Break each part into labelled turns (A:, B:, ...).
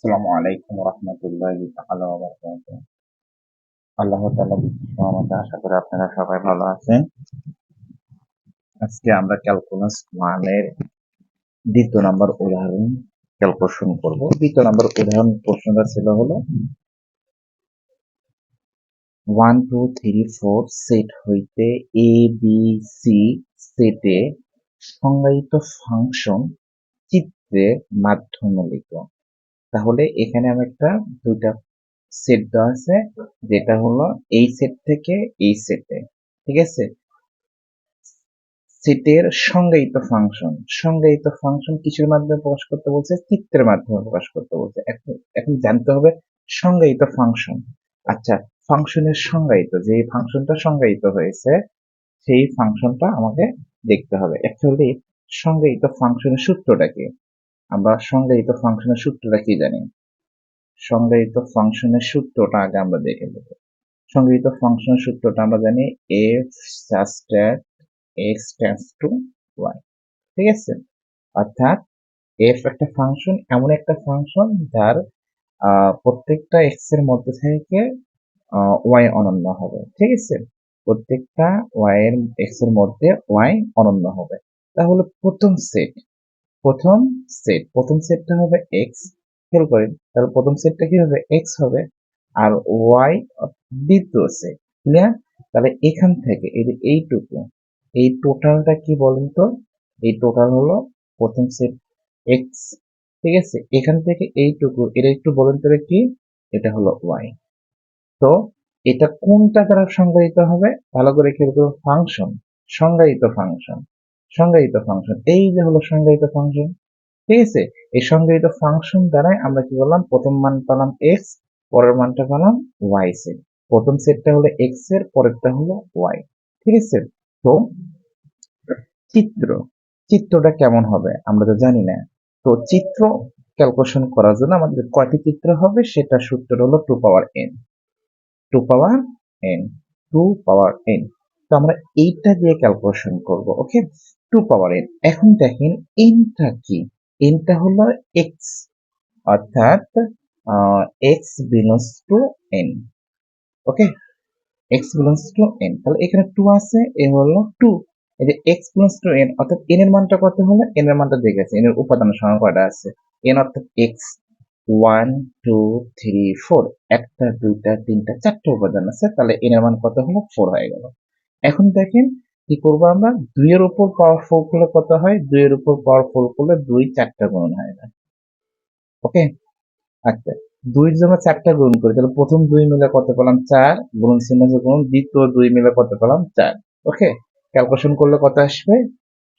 A: আসসালামু আলাইকুম রহমতুল্লাহ আল্লাহ তালা আশা করি আপনারা সবাই ভালো আছেন আজকে আমরা ক্যালকুলাস মানের দ্বিতীয় নাম্বার উদাহরণ ক্যালকুলেশন করব দ্বিতীয় নাম্বার উদাহরণ প্রশ্নটা ছিল হলো one two three four set হইতে এ বি সি সেটে সংজ্ঞায়িত ফাংশন চিত্রের মাধ্যমে লিখো তাহলে এখানে আমি একটা দুইটা সেট দেওয়া আছে যেটা হলো এই সেট থেকে এই সেটে ঠিক আছে সেটের সংজ্ঞায়িত ফাংশন সংজ্ঞায়িত ফাংশন কিছুর মাধ্যমে প্রকাশ করতে বলছে চিত্রের মাধ্যমে প্রকাশ করতে বলছে এখন জানতে হবে সংজ্ঞায়িত ফাংশন আচ্ছা ফাংশনের সংজ্ঞায়িত যে ফাংশনটা সংজ্ঞায়িত হয়েছে সেই ফাংশনটা আমাকে দেখতে হবে অ্যাকচুয়ালি সংজ্ঞায়িত ফাংশনের সূত্রটা কি আমরা সংজ্ঞায়িত ফাংশনের সূত্রটা কি জানি সংজ্ঞায়িত ফাংশনের সূত্রটা আগে আমরা দেখে নেব সংজ্ঞায়িত ফাংশনের সূত্রটা আমরা জানি F subset X tends to Y ঠিক আছে অর্থাৎ এফ একটা ফাংশন এমন একটা ফাংশন যার প্রত্যেকটা এক্স এর মধ্যে থেকে ওয়াই অনন্য হবে ঠিক আছে প্রত্যেকটা ওয়াই এর এক্স এর মধ্যে ওয়াই অনন্য হবে তাহলে প্রথম সেট প্রথম সেট প্রথম সেটটা হবে এক্স খেয়াল করেন তাহলে প্রথম সেটটা কি হবে এক্স হবে আর ওয়াই দ্বিতীয় সেট ক্লিয়ার তাহলে এখান থেকে এই যে এইটুকু এই টোটালটা কি বলেন তো এই টোটাল হলো প্রথম সেট এক্স ঠিক আছে এখান থেকে এইটুকু এটা একটু বলেন তো কি এটা হলো ওয়াই তো এটা কোনটা দ্বারা সংজ্ঞায়িত হবে ভালো করে খেয়াল করুন ফাংশন সংজ্ঞায়িত ফাংশন সংজ্ঞায়িত ফাংশন এই যে হলো সংজ্ঞায়িত ফাংশন ঠিক আছে এই সংজ্ঞায়িত ফাংশন দ্বারাই আমরা কি বললাম প্রথম মান পেলাম এক্স পরের মানটা পেলাম ওয়াই সেট প্রথম সেটটা হলো এক্স এর পরেরটা হলো ওয়াই ঠিক আছে তো চিত্র চিত্রটা কেমন হবে আমরা তো জানি না তো চিত্র ক্যালকুলেশন করার জন্য আমাদের কয়টি চিত্র হবে সেটা সূত্র হলো two power N two power N two power N তো আমরা এইটা দিয়ে ক্যালকুলেশন করব ওকে টু পাওয়ার এন এখন দেখেন এনটা কি এনটা হলো এক্স অর্থাৎ X belongs to N okay X belongs to N তাহলে এখানে টু আছে এ হলো টু এই যে এক্স প্লাস টু এন অর্থাৎ এন এর মানটা কত হলো এন এর মানটা দেখে গেছে এন এর উপাদান সংখ্যা আছে এন অর্থাৎ X one two three four একটা দুইটা তিনটা চারটা উপাদান আছে তাহলে এন এর মান কত হলো ফোর হয়ে গেল এখন দেখেন কি করবো আমরা দুইয়ের উপর পাওয়ার ফোর করলে কত হয় দুইয়ের উপর পাওয়ার ফোর করলে দুই চারটা গুণ হয় না ওকে আচ্ছা দুই জন্য চারটা গুণ করি তাহলে প্রথম দুই মিলে কত পেলাম চার গুণ চিহ্ন গুণ দ্বিতীয় দুই মিলে কত পেলাম চার ওকে ক্যালকুলেশন করলে কত আসবে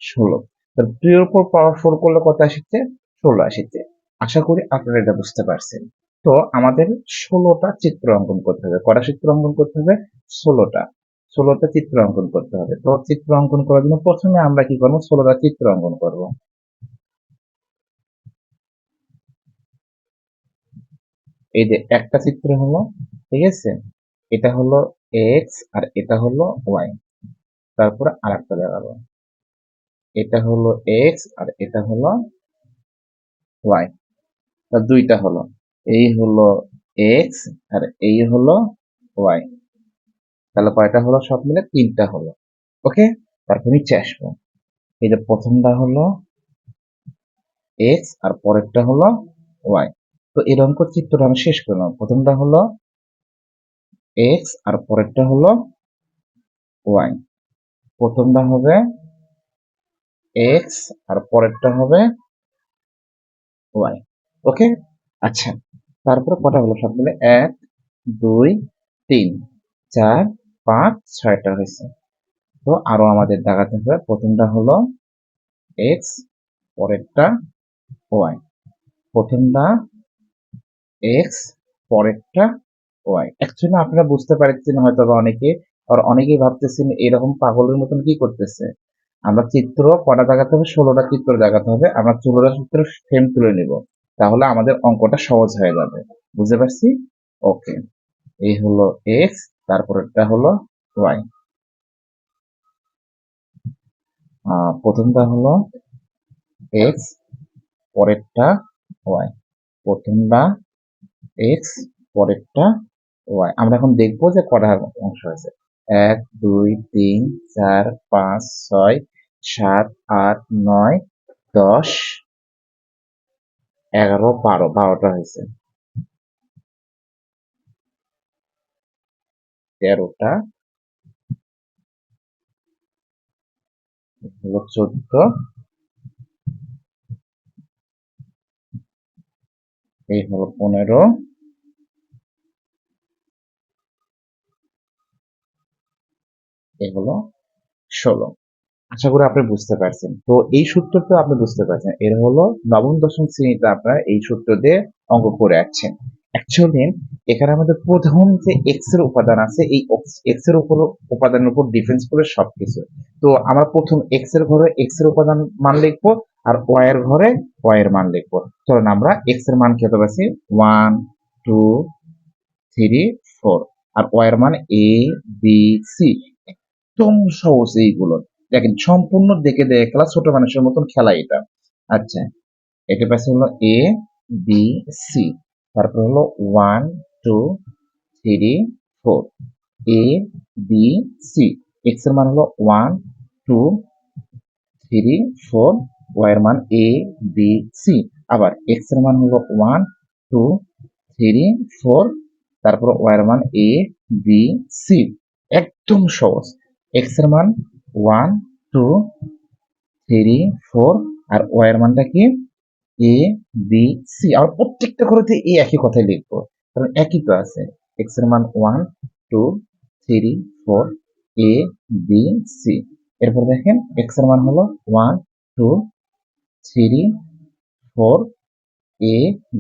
A: ষোলো তাহলে দুইয়ের উপর পাওয়ার ফোর করলে কত আসছে ষোলো আসছে আশা করি আপনারা এটা বুঝতে পারছেন তো আমাদের ষোলোটা চিত্র অঙ্কন করতে হবে কটা চিত্র অঙ্কন করতে হবে ষোলোটা ষোলোটা চিত্র অঙ্কন করতে হবে তো চিত্র অঙ্কন করার জন্য প্রথমে আমরা কি করবো ষোলোটা চিত্র অঙ্কন করব এই যে একটা চিত্র হলো ঠিক আছে এটা হলো এক্স আর এটা হলো ওয়াই তারপরে আর একটা দেখাবো এটা হলো এক্স আর এটা হলো ওয়াই দুইটা হলো এই হলো এক্স আর এই হলো ওয়াই তাহলে কয়টা হলো সব মিলে তিনটা হলো ওকে তারপর নিচে আসবো এই যে প্রথমটা হলো এক্স আর পরেরটা হলো ওয়াই তো এর অঙ্ক চিত্রটা আমি শেষ করলাম প্রথমটা হলো এক্স আর পরেরটা হলো ওয়াই প্রথমটা হবে এক্স আর পরেরটা হবে ওয়াই ওকে আচ্ছা তারপরে কটা হলো সব মিলে এক দুই তিন চার পাঁচ ছয়টা হয়েছে তো আরও আমাদের দেখাতে হবে প্রথমটা হলো এক্স পরেরটা ওয়াই প্রথমটা এক্স পরেরটা ওয়াই অ্যাকচুয়ালি আপনারা বুঝতে পারছেন হয়তো বা অনেকে আর অনেকেই ভাবতেছেন এরকম পাগলের মতন কি করতেছে আমরা চিত্র কটা দেখাতে হবে ষোলোটা চিত্র দেখাতে হবে আমরা ষোলোটা চিত্র ফ্রেম তুলে নেব তাহলে আমাদের অঙ্কটা সহজ হয়ে যাবে বুঝতে পারছি ওকে এই হলো এক্স তারপরেরটা হলো ওয়াই প্রথমটা হলো এক্স পরেরটা ওয়াই প্রথমটা এক্স পরেরটা ওয়াই আমরা এখন দেখবো যে কটা অংশ আছে এক দুই তিন চার পাঁচ ছয় সাত আট নয় দশ এগারো বারো বারোটা হয়েছে তেরোটা হলো চোদ্দ এই হলো পনেরো এই হলো ষোলো আশা করি আপনি বুঝতে পারছেন তো এই সূত্রটা আপনি বুঝতে পারছেন এর হলো নবম দশম শ্রেণীতে আপনারা এই সূত্র দিয়ে অঙ্ক করে আসছেন অ্যাকচুয়ালি এখানে আমাদের প্রথম যে এক্স এর উপাদান আছে এই এক্স এর উপর উপাদানের উপর ডিফেন্স করে সবকিছু তো আমরা প্রথম এক্স এর ঘরে এক্স এর উপাদান মান লিখবো আর ওয়াই এর ঘরে ওয়াই এর মান লিখবো চলুন আমরা এক্স এর মান খেতে পারছি ওয়ান টু থ্রি ফোর আর ওয়াই এর মান এ বি সি একদম সহজ এইগুলো দেখেন সম্পূর্ণ দেখে দেখে খেলা ছোট মানুষের মতন খেলা এটা আচ্ছা এটা পাশে হলো এ বি সি তারপর হলো one two three four A B C X এর মান হলো one two three four Y এর মান এ বি সি আবার এক্স এর মান হলো ওয়ান টু থ্রি ফোর তারপর ওয়াই এর মান এ বি সি একদম সহজ এক্স এর মান ওয়ান টু থ্রি ফোর আর ওয়াই এর মানটা কি এ বি সি আমরা প্রত্যেকটা ঘরেতে এই একই কথাই লিখবো কারণ একই তো আছে এক্স এর মান one two three four A B C এরপর দেখেন এক্স এর মান হলো one two three four A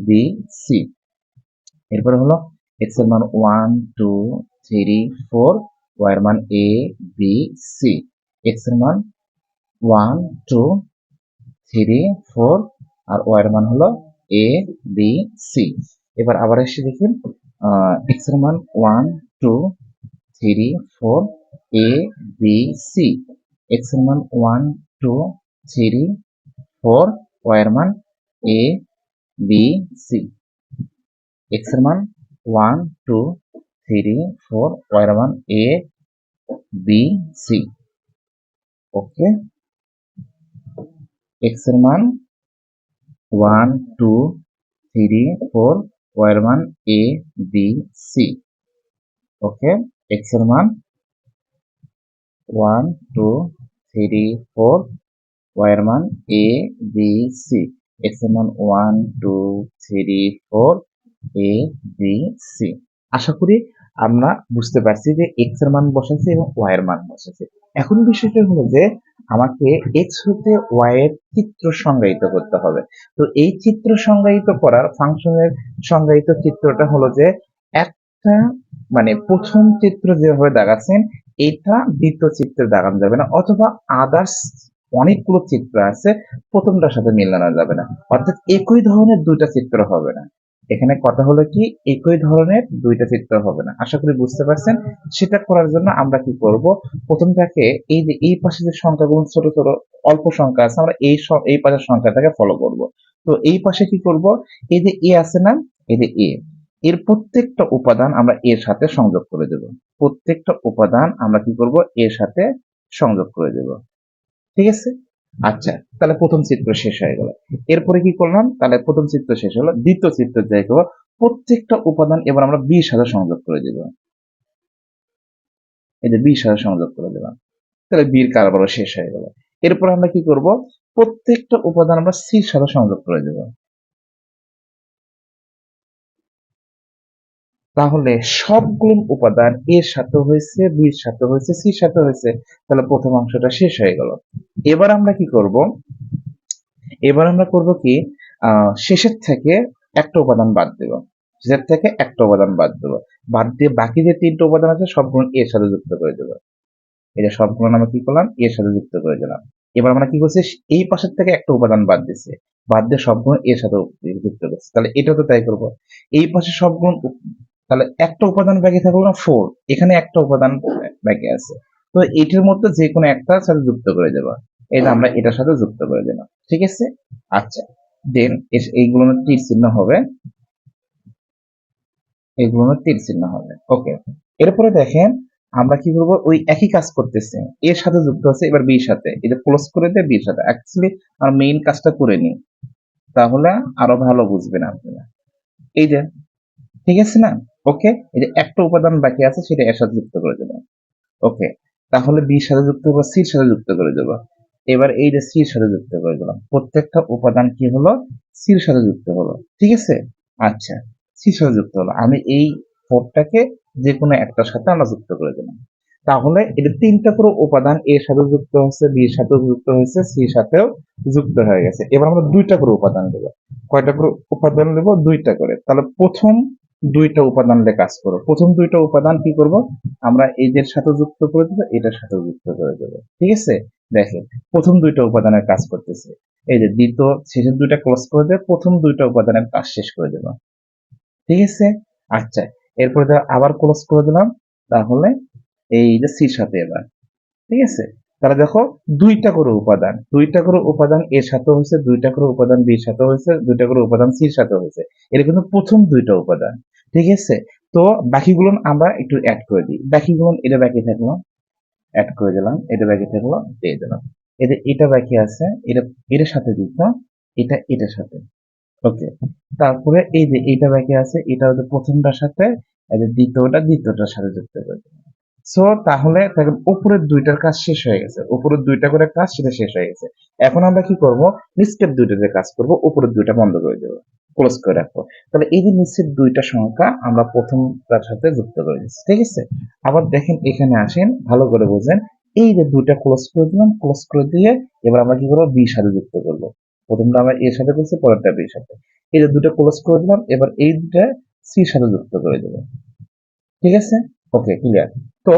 A: B C এরপরে হলো এক্স এর মান one two three four Y এর মান এ বি সি এক্স এর মান ওয়ান টু থ্রি ফোর আর এর মান হলো এ বি সি এবার আবার এসে দেখি এক্স এর মান one two three four A B C X এর মান ওয়ান টু থ্রি ফোর এর মান এ বি সি এক্স এর মান ওয়ান টু থ্রি ফোর এর মান A B C okay X এর মান ওয়ান টু থ্রি ফোর ওয়ার মান A B C okay X এর মান ওয়ান টু থ্রি ফোর ওয়ার মান এ বি সি এক্স এর মান one two three four A B C আশা করি আমরা বুঝতে পারছি যে এক্স এর মান বসেছে এবং ওয়াই এর মান বসেছে এখন বিষয়টা হলো যে আমাকে এক্স হতে ওয়াই এর চিত্র সংজ্ঞায়িত করতে হবে তো এই চিত্র সংজ্ঞায়িত করার ফাংশনের সংজ্ঞায়িত চিত্রটা হলো যে একটা মানে প্রথম চিত্র যেভাবে দেখাচ্ছেন এটা দ্বিতীয় চিত্রে দেখানো যাবে না অথবা আদার্স অনেকগুলো চিত্র আছে প্রথমটার সাথে মিলানো যাবে না অর্থাৎ একই ধরনের দুটা চিত্র হবে না এখানে কথা হলো কি একই ধরনের দুইটা চিত্র হবে না আশা করি বুঝতে পারছেন সেটা করার জন্য আমরা কি করব প্রথমটাকে এই যে এই পাশে যে সংখ্যাগুলো ছোট ছোট অল্প সংখ্যা আছে আমরা এই এই পাশের সংখ্যাটাকে ফলো করব তো এই পাশে কি করব এই যে এ আছে না এই যে এ এর প্রত্যেকটা উপাদান আমরা এর সাথে সংযোগ করে দেব প্রত্যেকটা উপাদান আমরা কি করব এর সাথে সংযোগ করে দেব ঠিক আছে আচ্ছা তাহলে প্রথম চিত্র শেষ হয়ে গেল এরপরে কি করলাম তাহলে প্রথম চিত্র শেষ হলো দ্বিতীয় চিত্র যাই করবো প্রত্যেকটা উপাদান এবার আমরা বিশ হাজার সংযোগ করে দেব এই যে বিশ হাজার সংযোগ করে দিলাম তাহলে বীর কারবারও শেষ হয়ে গেল এরপর আমরা কি করব প্রত্যেকটা উপাদান আমরা সি সাদা সংযোগ করে দেব তাহলে গুণ উপাদান এর সাথে হয়েছে বির সাথে হয়েছে সির সাথে হয়েছে তাহলে প্রথম অংশটা শেষ হয়ে গেল এবার আমরা কি করব এবার আমরা করব কি শেষের থেকে একটা উপাদান বাদ দেব শেষের থেকে একটা উপাদান বাদ দেব বাদ দিয়ে বাকি যে তিনটে উপাদান আছে গুণ এর সাথে যুক্ত করে দেবো এটা সব গুণ আমরা কি করলাম এর সাথে যুক্ত করে দিলাম এবার আমরা কি করছি এই পাশের থেকে একটা উপাদান বাদ দিচ্ছে বাদ দিয়ে সব গুণ এর সাথে যুক্ত করছে তাহলে এটা তো তাই করবো এই পাশে সব গুণ তাহলে একটা উপাদান ব্যাগে থাকলো না ফোর এখানে একটা উপাদান ব্যাগে আছে তো এটির মধ্যে যে কোনো একটা সাথে যুক্ত করে দেবা এটা আমরা এটার সাথে যুক্ত করে দিলাম ঠিক আছে আচ্ছা দেন এইগুলো তীর চিহ্ন হবে এইগুলো তীর চিহ্ন হবে ওকে এরপরে দেখেন আমরা কি করবো ওই একই কাজ করতেছি এর সাথে যুক্ত আছে এবার বির সাথে এটা ক্লোজ করে দেয় বির সাথে অ্যাকচুয়ালি আর মেইন কাজটা করে নি তাহলে আরো ভালো বুঝবেন আপনারা এই যে ঠিক আছে না ওকে এই যে একটা উপাদান বাকি আছে সেটা এর সাথে যুক্ত করে দেবো ওকে তাহলে বির সাথে যুক্ত করবো সির সাথে যুক্ত করে দেবো এবার এই যে সির সাথে যুক্ত করে দিলাম প্রত্যেকটা উপাদান কি হলো সির সাথে যুক্ত হলো ঠিক আছে আচ্ছা সির সাথে যুক্ত হলো আমি এই ফোরটাকে যে কোনো একটার সাথে আমরা যুক্ত করে দিলাম তাহলে এটা তিনটা পুরো উপাদান এর সাথে যুক্ত হয়েছে বি এর সাথেও যুক্ত হয়েছে সি সাথেও যুক্ত হয়ে গেছে এবার আমরা দুইটা করে উপাদান দেব কয়টা করে উপাদান দেব দুইটা করে তাহলে প্রথম দুইটা উপাদান দিয়ে কাজ করো প্রথম দুইটা উপাদান কি করব আমরা এদের সাথে যুক্ত করে দেবো এটার সাথে যুক্ত করে দেবো ঠিক আছে দেখেন প্রথম দুইটা উপাদানের কাজ করতেছে এই যে দ্বিতীয় শেষের দুইটা ক্লোজ করে দেবে প্রথম দুইটা উপাদানের কাজ শেষ করে দেবো ঠিক আছে আচ্ছা এরপরে আবার ক্লোজ করে দিলাম তাহলে এই যে সির সাথে এবার ঠিক আছে তাহলে দেখো দুইটা করে উপাদান দুইটা করে উপাদান এর সাথে হয়েছে দুইটা করে উপাদান বির সাথে হয়েছে দুইটা করে উপাদান সির সাথে হয়েছে এটা কিন্তু প্রথম দুইটা উপাদান ঠিক আছে তো বাকিগুলো আমরা একটু অ্যাড করে দিই বাকিগুলো এটা বাকি থাকলো অ্যাড করে দিলাম এটা বাকি থাকলো দিয়ে দিলাম এটা এটা বাকি আছে এটা এর সাথে দিত এটা এটার সাথে ওকে তারপরে এই যে এটা বাকি আছে এটা হচ্ছে প্রথমটার সাথে দ্বিতীয়টা দ্বিতীয়টার সাথে যুক্ত করে সো তাহলে দেখেন উপরের দুইটার কাজ শেষ হয়ে গেছে উপরের দুইটা করে কাজ সেটা শেষ হয়ে গেছে এখন আমরা কি করব নিচের দুইটাতে কাজ করব উপরের দুইটা বন্ধ করে দেবো ক্লোজ করে রাখবো তাহলে এই যে নিচের দুইটা সংখ্যা আমরা প্রথম তার সাথে যুক্ত করে দিচ্ছি ঠিক আছে আবার দেখেন এখানে আসেন ভালো করে বোঝেন এই যে দুইটা ক্লোজ করে দিলাম ক্লোজ করে দিয়ে এবার আমরা কি করবো বি সাথে যুক্ত করবো প্রথমটা আমরা এর সাথে করছি পরেরটা বি সাথে এই যে দুটো ক্লোজ করে দিলাম এবার এই দুটা সি সাথে যুক্ত করে দেবো ঠিক আছে ওকে ক্লিয়ার তো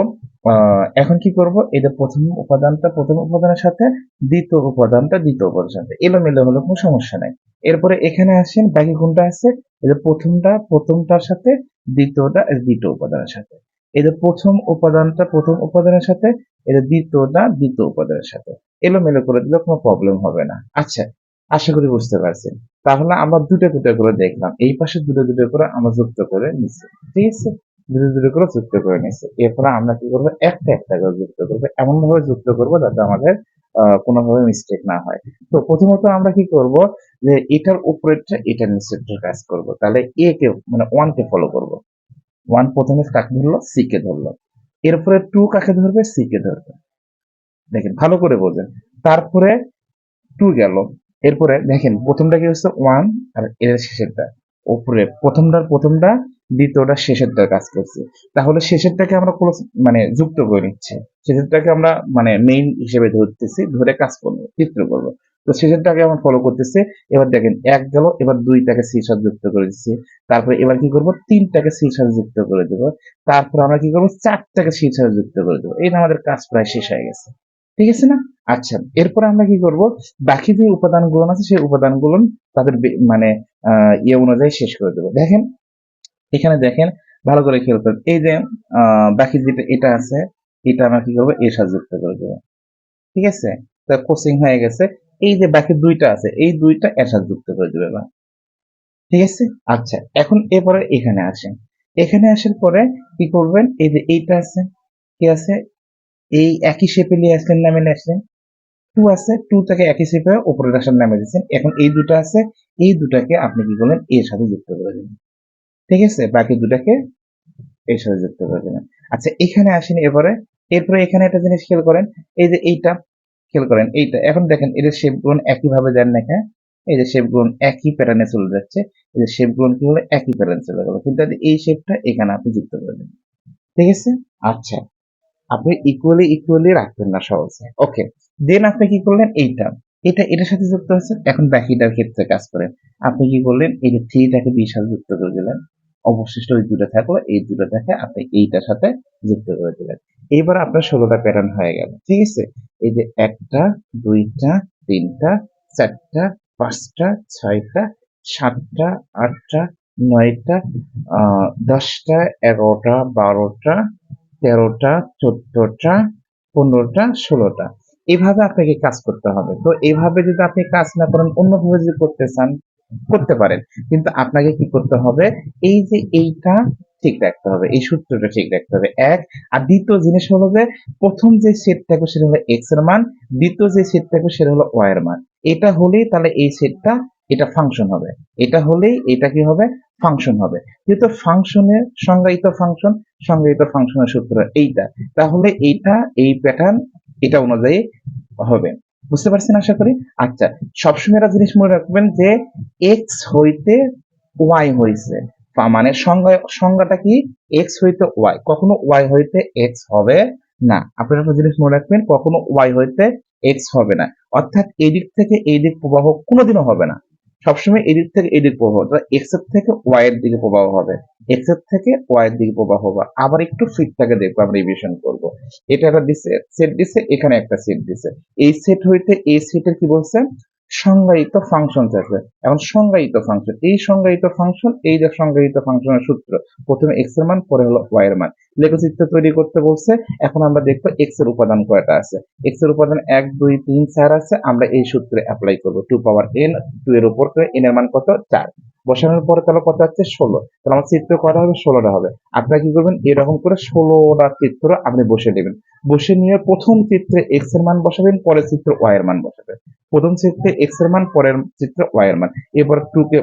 A: এখন কি করব এদের প্রথম উপাদানটা প্রথম উপাদানের সাথে দ্বিতীয় উপাদানটা দ্বিতীয় উপাদানের সাথে এলোমেলো হলো কোনো সমস্যা নাই এরপরে এখানে আসেন বাকি কোনটা আছে এই প্রথমটা প্রথমটার সাথে দ্বিতীয়টা দ্বিতীয় উপাদানের সাথে এদের প্রথম উপাদানটা প্রথম উপাদানের সাথে এদের দ্বিতীয়টা দ্বিতীয় উপাদানের সাথে এলোমেলো করে দিলে কোনো প্রবলেম হবে না আচ্ছা আশা করি বুঝতে পারছেন তাহলে আমরা দুটো দুটো করে দেখলাম এই পাশে দুটো দুটো করে আমরা যুক্ত করে নিচ্ছি ঠিক আছে দুটো দুটো করে যুক্ত করে নিয়েছে এরপরে আমরা কি করবো একটা একটা করে যুক্ত করবো এমনভাবে যুক্ত করবো যাতে আমাদের কোনোভাবে মিস্টেক না হয় তো প্রথমত আমরা কি করব যে এটার উপরেরটা এটার নিচেরটা কাজ করব তাহলে এ কে মানে ওয়ানকে ফলো করব ওয়ান প্রথমে কাকে ধরলো সি কে ধরলো এরপরে টু কাকে ধরবে সি কে ধরবে দেখেন ভালো করে বোঝেন তারপরে টু গেল এরপরে দেখেন প্রথমটা কি হচ্ছে ওয়ান আর এর শেষেরটা ওপরে প্রথমটার প্রথমটা দ্বিতীয়টা শেষেরটার কাজ করছে তাহলে শেষেরটাকে আমরা ক্লোজ মানে যুক্ত করে নিচ্ছি শেষেরটাকে আমরা মানে মেইন হিসেবে ধরতেছি ধরে কাজ করবো চিত্র করব তো শেষেরটাকে আমরা ফলো করতেছে এবার দেখেন এক গেল এবার দুইটাকে সির সাথে যুক্ত করে দিচ্ছি তারপরে এবার কি করব তিনটাকে শীর্ষ সাথে যুক্ত করে দেবো তারপর আমরা কি করব চারটাকে শীর্ষ সাথে যুক্ত করে দেবো এটা আমাদের কাজ প্রায় শেষ হয়ে গেছে ঠিক আছে না আচ্ছা এরপর আমরা কি করব বাকি যে উপাদানগুলো আছে সেই উপাদানগুলো তাদের মানে ইয়ে অনুযায়ী শেষ করে দেবো দেখেন এখানে দেখেন ভালো করে খেয়াল করেন এই যে বাকি যেটা এটা আছে এটা আমরা কি করবো এর সাথে যুক্ত করে দেবো ঠিক আছে কোচিং হয়ে গেছে এই যে বাকি দুইটা আছে এই দুইটা এর সাথে যুক্ত করে দেবে ঠিক আছে আচ্ছা এখন এরপরে এখানে আসেন এখানে আসার পরে কি করবেন এই যে এইটা আছে কি আছে এই একই শেপে নিয়ে আসলেন নামে নিয়ে আসলেন টু আছে টু থেকে একই শেপে ওপরে আসার নামে দিয়েছেন এখন এই দুটা আছে এই দুটাকে আপনি কি করলেন এর সাথে যুক্ত করে দেবেন ঠিক আছে বাকি দুটাকে এর সাথে যুক্ত করে দেবেন আচ্ছা এখানে আসেন এরপরে এরপরে এখানে একটা জিনিস খেয়াল করেন এই যে এইটা খেয়াল করেন এইটা এখন দেখেন এদের শেপ গ্রোন একইভাবে দেন না এই যে শেপ গ্রোন একই প্যাটার্নে চলে যাচ্ছে এই যে শেপ গ্রোন কি হলো একই প্যাটার্নে চলে গেল কিন্তু এই শেপটা এখানে আপনি যুক্ত করে দেবেন ঠিক আছে আচ্ছা আপনি ইকুয়ালি ইকুয়ালি রাখবেন না সহজে ওকে দেন আপনি কি করলেন এইটা এটা এটার সাথে যুক্ত হচ্ছে এখন বাকিটার ক্ষেত্রে কাজ করেন আপনি কি করলেন এই যে থ্রিটাকে বিশাল যুক্ত করে দিলেন অবশিষ্ট ওই দুটো থাকলো এই দুটো থেকে আপনি এইটার সাথে যুক্ত করে দিলেন এইবার আপনার ষোলোটা প্যাটার্ন হয়ে গেল ঠিক আছে এই যে একটা দুইটা তিনটা চারটা পাঁচটা ছয়টা সাতটা আটটা নয়টা দশটা এগারোটা বারোটা তেরোটা চোদ্দটা পনেরোটা ষোলোটা এভাবে আপনাকে কাজ করতে হবে তো এভাবে যদি আপনি কাজ না করেন অন্যভাবে যদি করতে চান করতে পারেন কিন্তু আপনাকে কি করতে হবে এই যে এইটা ঠিক রাখতে হবে এই সূত্রটা ঠিক রাখতে হবে এক আর দ্বিতীয় জিনিস হলো যে প্রথম যে সেট থাকবে সেটা হলো এক্স এর মান দ্বিতীয় যে সেট থাকবে সেটা হলো ওয়াই এর মান এটা হলেই তাহলে এই সেটটা এটা ফাংশন হবে এটা হলেই এটা কি হবে ফাংশন হবে যেহেতু ফাংশনের সংজ্ঞায়িত ফাংশন সংজ্ঞায়িত ফাংশনের সূত্র এইটা তাহলে এইটা এই প্যাটার্ন এটা অনুযায়ী হবে বুঝতে পারছেন আশা করি আচ্ছা সবসময় একটা জিনিস মনে রাখবেন যে এক্স হইতে ওয়াই হয়েছে মানে সংজ্ঞা সংজ্ঞাটা কি এক্স হইতে ওয়াই কখনো ওয়াই হইতে এক্স হবে না আপনারা একটা জিনিস মনে রাখবেন কখনো ওয়াই হইতে এক্স হবে না অর্থাৎ এই দিক থেকে এই দিক প্রবাহ কোনোদিনও হবে না সবসময় এদিক থেকে এদিক প্রবাহ এক্স এর থেকে ওয়াই এর দিকে প্রবাহ হবে এক্স এর থেকে ওয়াই এর দিকে প্রবাহ হবে আবার একটু ফিটটাকে দেখবো আমরা রিভিশন করব এটা একটা দিছে সেট দিছে এখানে একটা সেট দিছে এই সেট হইতে এই সেটের কি বলছে সংজ্ঞায়িত ফাংশন আছে এখন সংজ্ঞায়িত ফাংশন এই সংজ্ঞায়িত ফাংশন এই যে সংজ্ঞায়িত ফাংশনের সূত্র প্রথমে এক্স এর মান পরে হলো ওয়াই এর মান লেখচিত্র তৈরি করতে বলছে এখন আমরা দেখবো এক্স এর উপাদান কয়টা আছে এক্স এর উপাদান এক দুই তিন চার আছে আমরা এই সূত্রে অ্যাপ্লাই করব টু পাওয়ার এন টু এর উপর করে এন এর মান কত চার বসানোর পরে তাহলে কত হচ্ছে ষোলো তাহলে আমার চিত্র কয়টা হবে ষোলোটা হবে আপনারা কি করবেন এরকম করে ষোলোটা চিত্র আপনি বসে নেবেন বসে নিয়ে প্রথম চিত্রে এক্স এর মান বসাবেন পরের চিত্র ওয়াই এর মান বসাবেন প্রথম চিত্রে এক্স এর মান পরের চিত্র ওয়াই এর মান এবার টু কে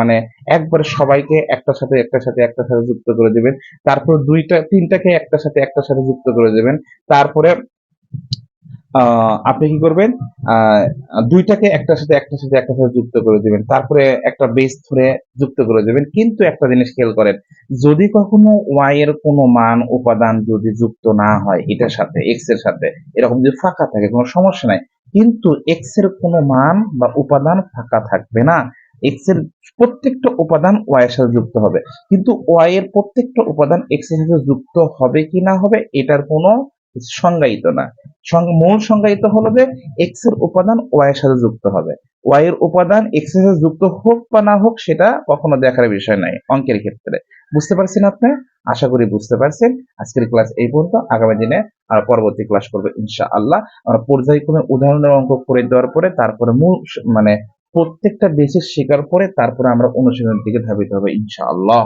A: মানে একবারে সবাইকে একটার সাথে একটার সাথে একটার সাথে যুক্ত করে দেবেন তারপর দুইটা তিনটাকে একটার সাথে একটার সাথে যুক্ত করে দেবেন তারপরে আপনি কি করবেন দুইটাকে একটার সাথে একটার সাথে একটার সাথে যুক্ত করে দেবেন তারপরে একটা বেস ধরে যুক্ত করে দেবেন কিন্তু একটা জিনিস খেয়াল করেন যদি কখনো ওয়াই এর কোনো মান উপাদান যদি যুক্ত না হয় এটার সাথে এক্স এর সাথে এরকম যদি ফাঁকা থাকে কোনো সমস্যা নাই কিন্তু এক্স এর কোনো মান বা উপাদান ফাঁকা থাকবে না এক্স এর প্রত্যেকটা উপাদান ওয়াই এর সাথে যুক্ত হবে কিন্তু ওয়াই এর প্রত্যেকটা উপাদান এক্স এর সাথে যুক্ত হবে কি না হবে এটার কোনো সংজ্ঞায়িত না মূল সংজ্ঞায়িত হলো যে এক্স এর উপাদান ওয়াই এর সাথে যুক্ত হবে ওয়াই এর উপাদান এক্স এর সাথে যুক্ত হোক বা না হোক সেটা কখনো দেখার বিষয় নাই অঙ্কের ক্ষেত্রে বুঝতে পারছেন আপনি আশা করি বুঝতে পারছেন আজকের ক্লাস এই পর্যন্ত আগামী দিনে আর পরবর্তী ক্লাস করবো ইনশাআল্লাহ আমরা পর্যায়ক্রমে উদাহরণের অঙ্ক করে দেওয়ার পরে তারপরে মূল মানে প্রত্যেকটা বেসিস শেখার পরে তারপরে আমরা অনুশীলনের দিকে ধাবিত হবে ইনশাআল্লাহ